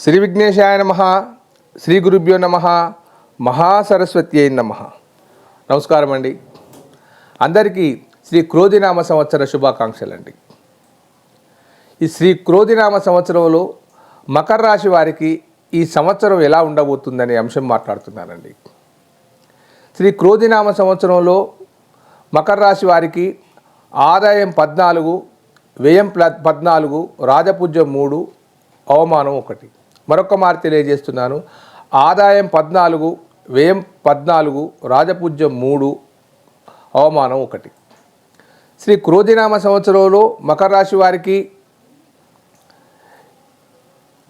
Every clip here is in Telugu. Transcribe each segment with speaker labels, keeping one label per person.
Speaker 1: శ్రీ విఘ్నేశాయ నమ శ్రీ గురుభ్యో నమ మహాసరస్వతి అయిన నమ. నమస్కారం అండి అందరికీ శ్రీ క్రోధినామ సంవత్సర శుభాకాంక్షలు అండి ఈ శ్రీ క్రోధినామ సంవత్సరంలో మకర రాశి వారికి ఈ సంవత్సరం ఎలా ఉండబోతుందనే అంశం మాట్లాడుతున్నానండి. శ్రీ క్రోధినామ సంవత్సరంలో మకర రాశి వారికి ఆదాయం పద్నాలుగు వ్యయం ప్ల పద్నాలుగు రాజపూజ్యం మూడు అవమానం ఒకటి. మరొక మారి తెలియజేస్తున్నాను. ఆదాయం పద్నాలుగు వ్యయం పద్నాలుగు రాజపూజ్యం మూడు అవమానం ఒకటి. శ్రీ క్రోధినామ సంవత్సరంలో మకర రాశి వారికి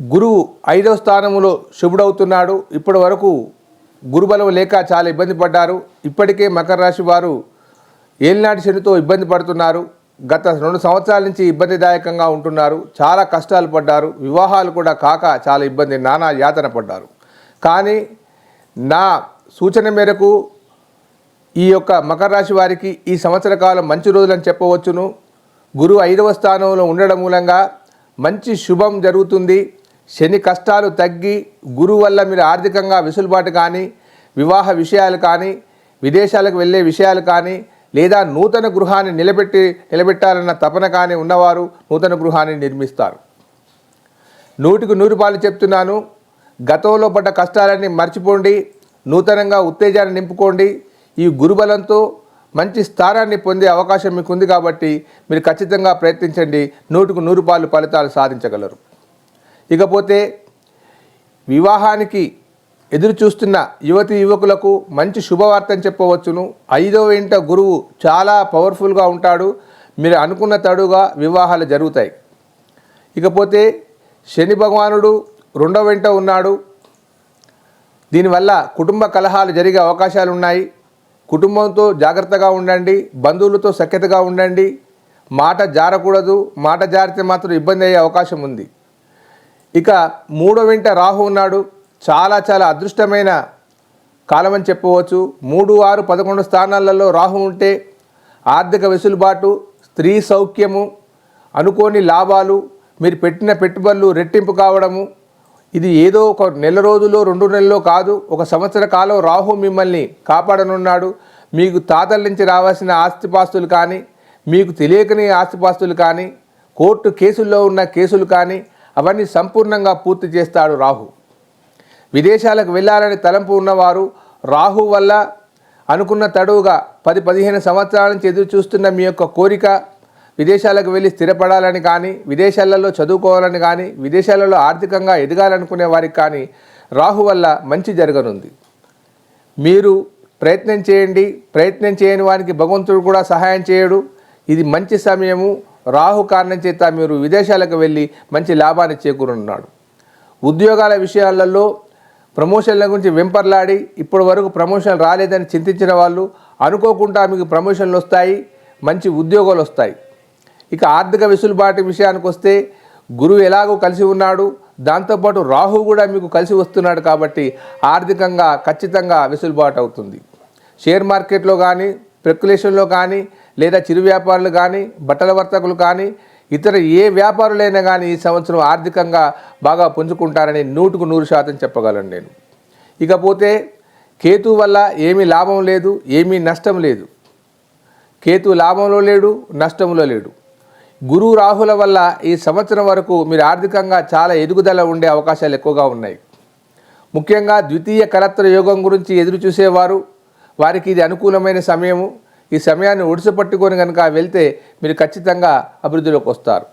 Speaker 1: గురువు ఐదవ స్థానంలో శుభుడవుతున్నాడు. ఇప్పటి వరకు గురుబలం లేక చాలా ఇబ్బంది పడ్డారు. ఇప్పటికే మకర రాశి వారు ఏలినాటి శనితో ఇబ్బంది పడుతున్నారు. గత రెండు సంవత్సరాల నుంచి ఇబ్బందిదాయకంగా ఉంటున్నారు చాలా కష్టాలు పడ్డారు వివాహాలు కూడా కాక చాలా ఇబ్బంది నానా యాతన పడ్డారు. కానీ నా సూచన మేరకు ఈ యొక్క మకర రాశి వారికి ఈ సంవత్సర కాలం మంచి రోజులని చెప్పవచ్చును. గురువు ఐదవ స్థానంలో ఉండడం మూలంగా మంచి శుభం జరుగుతుంది. శని కష్టాలు తగ్గి గురువు వల్ల మీరు ఆర్థికంగా వెసులుబాటు కానీ వివాహ విషయాలు కానీ విదేశాలకు వెళ్ళే విషయాలు కానీ లేదా నూతన గృహాన్ని నిలబెట్టి నిలబెట్టాలన్న తపన కానీ ఉన్నవారు నూతన గృహాన్ని నిర్మిస్తారు. నూటికి నూరు పాలు చెప్తున్నాను. గతంలో పడ్డ కష్టాలన్నీ మర్చిపోండి. నూతనంగా ఉత్తేజాన్ని నింపుకోండి. ఈ గురుబలంతో మంచి స్థానాన్ని పొందే అవకాశం మీకు ఉంది కాబట్టి మీరు ఖచ్చితంగా ప్రయత్నించండి. నూటికి నూరు పాలు ఫలితాలు సాధించగలరు. ఇకపోతే వివాహానికి ఎదురు చూస్తున్న యువతి యువకులకు మంచి శుభవార్తని చెప్పవచ్చును. ఐదవ ఇంట గురువు చాలా పవర్ఫుల్గా ఉంటాడు. మీరు అనుకున్న తడుగా వివాహాలు జరుగుతాయి. ఇకపోతే శని భగవానుడు రెండవ వెంట ఉన్నాడు. దీనివల్ల కుటుంబ కలహాలు జరిగే అవకాశాలు ఉన్నాయి కుటుంబంతో జాగ్రత్తగా ఉండండి. బంధువులతో సఖ్యతగా ఉండండి. మాట జారకూడదు. మాట జారితే మాత్రం ఇబ్బంది అయ్యే అవకాశం ఉంది. ఇక మూడో వెంట రాహు ఉన్నాడు. చాలా చాలా అదృష్టమైన కాలం అని చెప్పవచ్చు మూడు ఆరు పదకొండు స్థానాలలో రాహు ఉంటే ఆర్థిక వెసులుబాటు స్త్రీ సౌఖ్యము అనుకోని లాభాలు మీరు పెట్టిన పెట్టుబడులు రెట్టింపు కావడము ఇది ఏదో ఒక నెల రోజులో రెండు నెలల్లో కాదు ఒక సంవత్సర కాలం రాహు మిమ్మల్ని కాపాడనున్నాడు. మీకు తాతల నుంచి రావాల్సిన ఆస్తిపాస్తులు కానీ మీకు తెలియకని ఆస్తిపాస్తులు కానీ కోర్టు కేసుల్లో ఉన్న కేసులు కానీ అవన్నీ సంపూర్ణంగా పూర్తి చేస్తాడు రాహు విదేశాలకు వెళ్ళాలని తలంపు ఉన్నవారు రాహు వల్ల అనుకున్న తడువుగా పది పదిహేను సంవత్సరాల నుంచి ఎదురు చూస్తున్న మీ యొక్క కోరిక విదేశాలకు వెళ్ళి స్థిరపడాలని కానీ విదేశాలలో చదువుకోవాలని కానీ విదేశాలలో ఆర్థికంగా ఎదగాలనుకునే వారికి కానీ రాహు వల్ల మంచి జరగనుంది. మీరు ప్రయత్నం చేయండి. ప్రయత్నం చేయని వారికి భగవంతుడు కూడా సహాయం చేయడు. ఇది మంచి సమయము. రాహు కారణం చేత మీరు విదేశాలకు వెళ్ళి మంచి లాభాన్ని చేకూరున్నాడు ఉద్యోగాల విషయాలలో ప్రమోషన్ల గురించి వెంపర్లాడి ఇప్పటి వరకు ప్రమోషన్ రాలేదని చింతించిన వాళ్ళు అనుకోకుండా మీకు ప్రమోషన్లు వస్తాయి మంచి ఉద్యోగాలు వస్తాయి. ఇక ఆర్థిక వెసులుబాటు విషయానికి వస్తే గురువు ఎలాగో కలిసి ఉన్నాడు దాంతోపాటు రాహు కూడా మీకు కలిసి వస్తున్నాడు కాబట్టి ఆర్థికంగా ఖచ్చితంగా వెసులుబాటు అవుతుంది. షేర్ మార్కెట్లో కానీ స్పెక్యులేషన్లో కానీ లేదా చిరు వ్యాపారులు కానీ బట్టల వర్తకులు కానీ ఇతర ఏ వ్యాపారులైనా కానీ ఈ సంవత్సరం ఆర్థికంగా బాగా పుంజుకుంటారని నూటుకు నూరు శాతం చెప్పగలను నేను. ఇకపోతే కేతు వల్ల ఏమీ లాభం లేదు ఏమీ నష్టం లేదు. కేతు లాభంలో లేడు నష్టంలో లేడు. గురువు రాహుల వల్ల ఈ సంవత్సరం వరకు మీరు ఆర్థికంగా చాలా ఎదుగుదల ఉండే అవకాశాలు ఎక్కువగా ఉన్నాయి. ముఖ్యంగా ద్వితీయ కలత్ర యోగం గురించి ఎదురు చూసేవారు వారికి ఇది అనుకూలమైన సమయము. ఈ సమయాన్ని ఒడిసిపట్టుకొని కనుక వెళ్తే మీరు ఖచ్చితంగా అభివృద్ధిలోకి వస్తారు.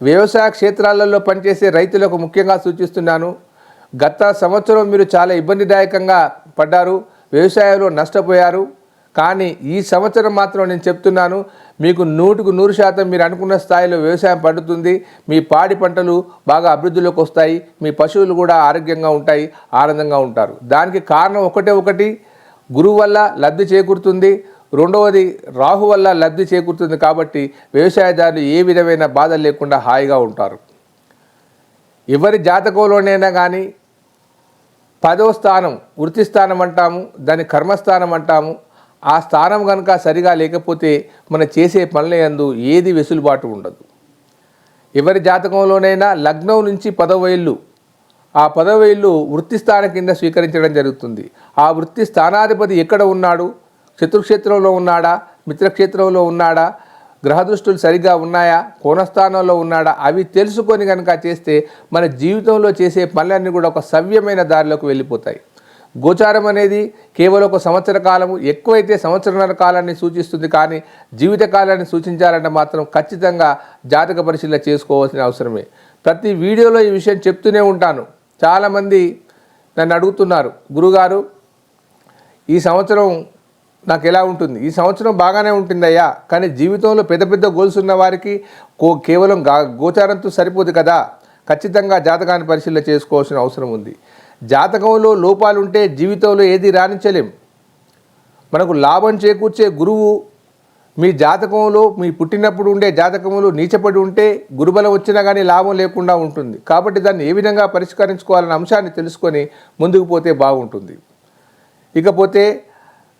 Speaker 1: వ్యవసాయ క్షేత్రాలలో పనిచేసే రైతులకు ముఖ్యంగా సూచిస్తున్నాను గత సంవత్సరం మీరు చాలా ఇబ్బందిదాయకంగా పడ్డారు వ్యవసాయంలో నష్టపోయారు. కానీ ఈ సంవత్సరం మాత్రం నేను చెప్తున్నాను మీకు నూటుకు నూరు శాతం మీరు అనుకున్న స్థాయిలో వ్యవసాయం పండుతుంది. మీ పాడి పంటలు బాగా అభివృద్ధిలోకి వస్తాయి మీ పశువులు కూడా ఆరోగ్యంగా ఉంటాయి ఆనందంగా ఉంటారు. దానికి కారణం ఒకటే ఒకటి గురువు వల్ల లబ్ధి చేకూరుతుంది. రెండవది రాహు వల్ల లబ్ధి చేకూరుతుంది కాబట్టి వ్యవసాయదారులు ఏ విధమైన బాధ లేకుండా హాయిగా ఉంటారు. ఎవరి జాతకంలోనైనా కానీ పదో స్థానం వృత్తి స్థానం అంటాము దాని కర్మస్థానం అంటాము ఆ స్థానం కనుక సరిగా లేకపోతే మన చేసే పనుల యందు ఏది వెసులుబాటు ఉండదు. ఎవరి జాతకంలోనైనా లగ్నం నుంచి పదవ ఆ పదవి వృత్తి స్థానం కింద స్వీకరించడం జరుగుతుంది. ఆ వృత్తి స్థానాధిపతి ఎక్కడ ఉన్నాడు? శత్రుక్షేత్రంలో ఉన్నాడా? మిత్రక్షేత్రంలో ఉన్నాడా? గ్రహదృష్టులు సరిగ్గా ఉన్నాయా? కోణస్థానంలో ఉన్నాడా? అవి తెలుసుకొని కనుక చేస్తే మన జీవితంలో చేసే పనులన్నీ కూడా ఒక సవ్యమైన దారిలోకి వెళ్ళిపోతాయి. గోచారం అనేది కేవలం ఒక సంవత్సర కాలము ఎక్కువైతే సంవత్సరన్నర కాలాన్ని సూచిస్తుంది కానీ జీవిత కాలాన్ని సూచించాలంటే మాత్రం ఖచ్చితంగా జాతక పరిశీలన చేసుకోవాల్సిన అవసరమే. ప్రతి వీడియోలో ఈ విషయం చెప్తూనే ఉంటాను. చాలామంది నన్ను అడుగుతున్నారు గురుగారు ఈ సంవత్సరం నాకు ఎలా ఉంటుంది? ఈ సంవత్సరం బాగానే ఉంటుందయ్యా. కానీ జీవితంలో పెద్ద పెద్ద గోల్స్ ఉన్న వారికి కో కేవలం గా గోచారంతో సరిపోదు కదా. ఖచ్చితంగా జాతకాన్ని పరిశీలన చేసుకోవాల్సిన అవసరం ఉంది. జాతకంలో లోపాలు ఉంటే జీవితంలో ఏది రాణించలేం. మనకు లాభం చేకూర్చే గురువు మీ జాతకంలో మీ పుట్టినప్పుడు ఉండే జాతకంలో నీచపడి ఉంటే గురుబలం వచ్చినా కానీ లాభం లేకుండా ఉంటుంది. కాబట్టి దాన్ని ఏ విధంగా పరిష్కరించుకోవాలనే అంశాన్ని తెలుసుకొని ముందుకు పోతే బాగుంటుంది. ఇకపోతే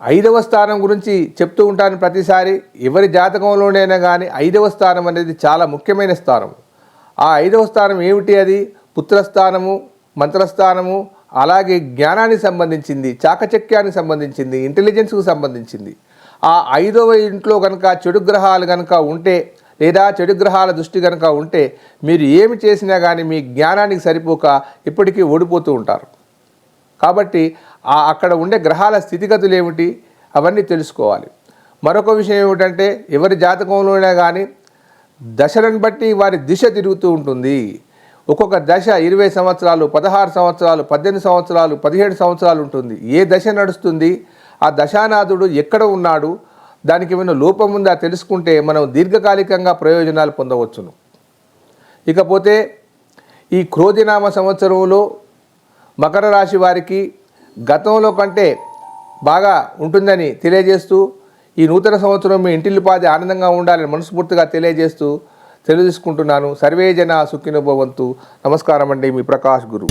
Speaker 1: ఐదవ స్థానం గురించి చెప్తూ ఉంటాను ప్రతిసారి. ఎవరి జాతకంలోనైనా కానీ ఐదవ స్థానం అనేది చాలా ముఖ్యమైన స్థానం. ఆ ఐదవ స్థానం ఏమిటి అది? పుత్రస్థానము మంత్రస్థానము అలాగే జ్ఞానానికి సంబంధించింది చాకచక్యానికి సంబంధించింది ఇంటెలిజెన్స్కు సంబంధించింది. ఆ ఐదవ ఇంట్లో కనుక చెడు గ్రహాలు కనుక ఉంటే లేదా చెడు గ్రహాల దృష్టి కనుక ఉంటే మీరు ఏమి చేసినా కానీ మీ జ్ఞానానికి సరిపోక ఇప్పటికీ ఓడిపోతూ ఉంటారు. కాబట్టి అక్కడ ఉండే గ్రహాల స్థితిగతులు ఏమిటి? అవన్నీ తెలుసుకోవాలి. మరొక విషయం ఏమిటంటే ఎవరి జాతకంలోనే కానీ దశలను బట్టి వారి దిశ తిరుగుతూ ఉంటుంది. ఒక్కొక్క దశ ఇరవై సంవత్సరాలు పదహారు సంవత్సరాలు పద్దెనిమిది సంవత్సరాలు పదిహేడు సంవత్సరాలు ఉంటుంది. ఏ దశ నడుస్తుంది? ఆ దశానాథుడు ఎక్కడ ఉన్నాడు? దానికి ఏమైనా లోపం ఉందా? తెలుసుకుంటే మనం దీర్ఘకాలికంగా ప్రయోజనాలు పొందవచ్చును. ఇకపోతే ఈ క్రోధినామ సంవత్సరంలో మకర రాశి వారికి గతంలో కంటే బాగా ఉంటుందని తెలియజేస్తూ ఈ నూతన సంవత్సరం మీ ఇంటిల్లిపాది ఆనందంగా ఉండాలని మనస్ఫూర్తిగా తెలియజేస్తూ తెలియజేసుకుంటున్నాను. సర్వే జన సుఖినోభవంతు నమస్కారం అండి మీ ప్రకాష్ గురు.